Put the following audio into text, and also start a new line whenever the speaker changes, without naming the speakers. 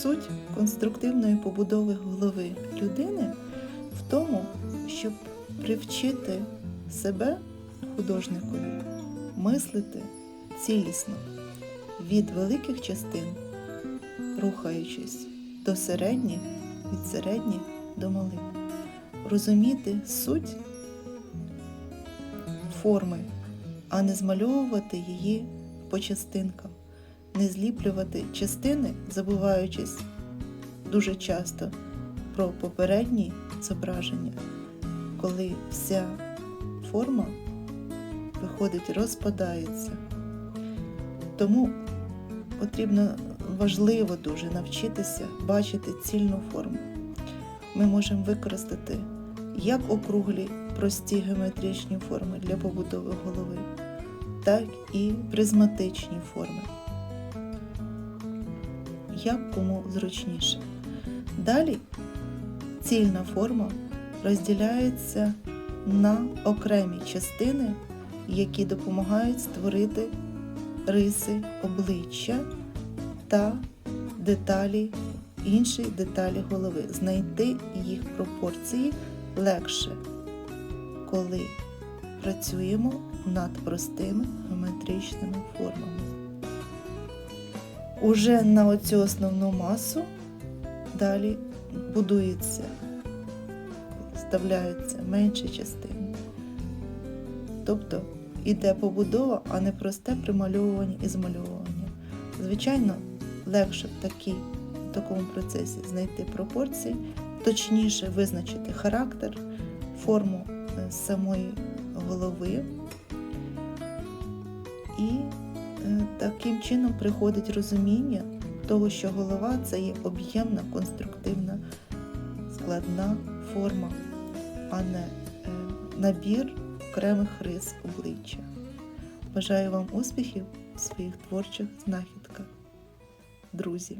Суть конструктивної побудови голови людини в тому, щоб привчити себе художникові мислити цілісно від великих частин, рухаючись до середніх, від середніх до малих, розуміти суть форми, а не змальовувати її по частинкам, не зліплювати частини, забуваючись дуже часто про попередні зображення, коли вся форма виходить, розпадається. Тому потрібно важливо дуже навчитися бачити цільну форму. Ми можемо використати як округлі прості геометричні форми для побудови голови, так і призматичні форми. Як кому зручніше. Далі цільна форма розділяється на окремі частини, які допомагають створити риси обличчя та деталі, інші деталі голови. Знайти їх пропорції легше, коли працюємо над простими геометричними формами. Уже на оцю основну масу далі будується, вставляються менші частини. Тобто іде побудова, а не просте примальовування і змальовування. Звичайно, легше в, такій, в такому процесі знайти пропорції, точніше визначити характер, форму е, самої голови. І таким чином приходить розуміння того, що голова це є об'ємна, конструктивна, складна форма, а не е, набір окремих рис обличчя. Бажаю вам успіхів у своїх творчих знахідках, друзі!